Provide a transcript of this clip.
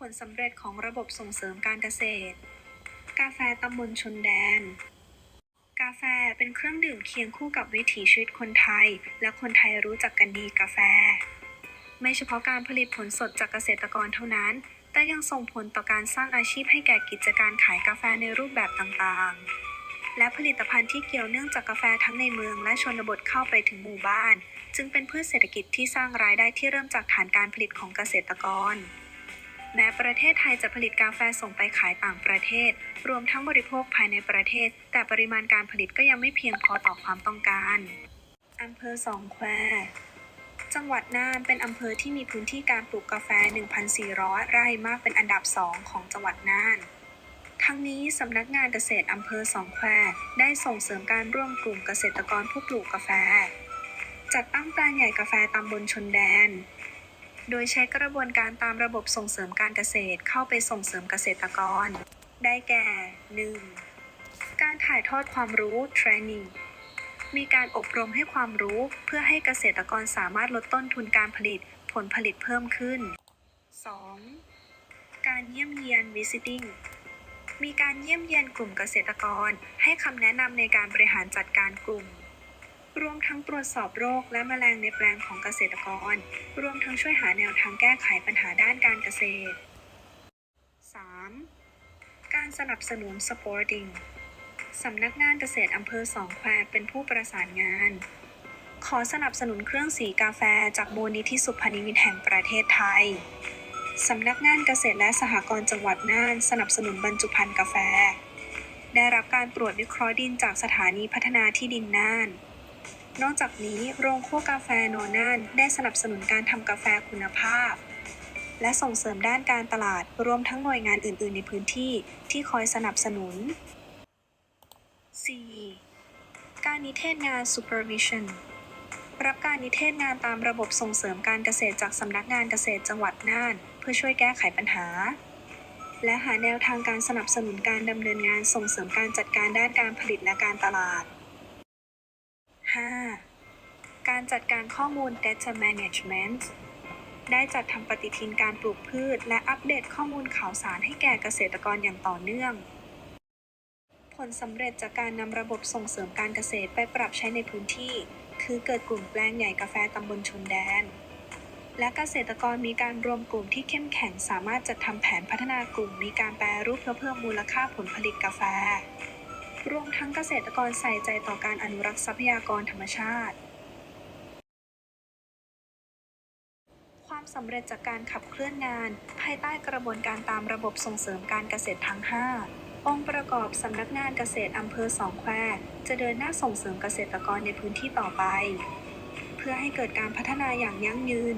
ผลสำเร็จของระบบส่งเสริมการเกษตร กาแฟตำบลชนแดน กาแฟเป็นเครื่องดื่มเคียงคู่กับวิถีชีวิตคนไทย และคนไทยรู้จักกันดีกาแฟ ไม่เฉพาะการผลิตผลสดจากเกษตรกรเท่านั้น แต่ยังส่งผลต่อการสร้างอาชีพให้แก่กิจการขายกาแฟในรูปแบบต่างๆ และผลิตภัณฑ์ที่เกี่ยวเนื่องจากกาแฟทั้งในเมืองและชนบทเข้าไปถึงหมู่บ้าน จึงเป็นพืชเศรษฐกิจที่สร้างรายได้ที่เริ่มจากฐานการผลิตของเกษตรกร แม้ประเทศไทยจะผลิตกาแฟส่งไปขายต่างประเทศ รวมทั้งบริโภคภายในประเทศ แต่ปริมาณการผลิตก็ยังไม่เพียงพอต่อความต้องการอำเภอสองแควจังหวัดน่านเป็นอำเภอที่มีพื้นที่การปลูกกาแฟ 1,400 ไร่มากเป็นอันดับ2ของจังหวัดน่าน ทั้งนี้สำนักงานเกษตรอำเภอสองแควได้ส่งเสริมการร่วมกลุ่มเกษตรกรผู้ปลูกกาแฟ จัดตั้งแปลงใหญ่กาแฟตำบลชนแดน โดยใช้กระบวนการตามระบบส่งเสริมการเกษตรเข้าไปส่งเสริมเกษตรกร ได้แก่ 1. การถ่ายทอดความรู้ training มีการอบรมให้ความรู้เพื่อให้เกษตรกรสามารถลดต้นทุนการผลิตผลผลิตเพิ่มขึ้น 2. การเยี่ยมเยียน visiting มีการเยี่ยมเยียนกลุ่มเกษตรกร ให้คำแนะนำในการบริหารจัดการกลุ่ม รวมทั้งตรวจสอบโรคและแมลงในแปลงของเกษตรกร รวมทั้งช่วยหาแนวทางแก้ไขปัญหาด้านการเกษตร 3. การสนับสนุน supporting สำนักงานเกษตรอำเภอสองแควเป็นผู้ประสานงาน ขอสนับสนุนเครื่องสีกาแฟจากมูลนิธิสุพนิมิตแห่งประเทศไทย สำนักงานเกษตรและสหกรณ์จังหวัดน่าน สนับสนุนบรรจุภัณฑ์กาแฟ ได้รับการตรวจวิเคราะห์ดินจากสถานีพัฒนาที่ดินน่าน นอกจากนี้โรงคั่วกาแฟโนน่านได้สนับสนุนการทำกาแฟคุณภาพ และส่งเสริมด้านการตลาดรวมทั้งหน่วยงานอื่น ๆ ในพื้นที่ที่คอยสนับสนุน 4. การนิเทศงาน supervision รับการนิเทศงานตามระบบส่งเสริมการเกษตรจากสำนักงานเกษตรจังหวัดน่าน เพื่อช่วยแก้ไขปัญหา และหาแนวทางการสนับสนุนการดำเนินงานส่งเสริมการจัดการด้านการผลิตและการตลาด 5. การจัดการข้อมูล data management ได้จัดทำปฏิทินการปลูกพืช และอัปเดตข้อมูลข่าวสารให้แก่เกษตรกรอย่างต่อเนื่อง ผลสำเร็จจากการนำระบบส่งเสริมการเกษตรไปปรับใช้ในพื้นที่ คือเกิดกลุ่มแปลงใหญ่กาแฟตำบลชนแดน และเกษตรกรมีการรวมกลุ่มที่เข้มแข็งสามารถจัดทำแผนพัฒนากลุ่มมีการแปรรูปเพื่อเพิ่มมูลค่าผลผลิตกาแฟ รวมทั้งเกษตรกรใส่ใจต่อการอนุรักษ์ทรัพยากรธรรมชาติ ความสำเร็จจากการขับเคลื่อนงาน ภายใต้กระบวนการตามระบบส่งเสริมการเกษตรทั้ง 5 องค์ประกอบสำนักงานเกษตรอำเภอสองแควจะเดินหน้าส่งเสริมเกษตรกรในพื้นที่ต่อไป เพื่อให้เกิดการพัฒนาอย่างยั่งยืน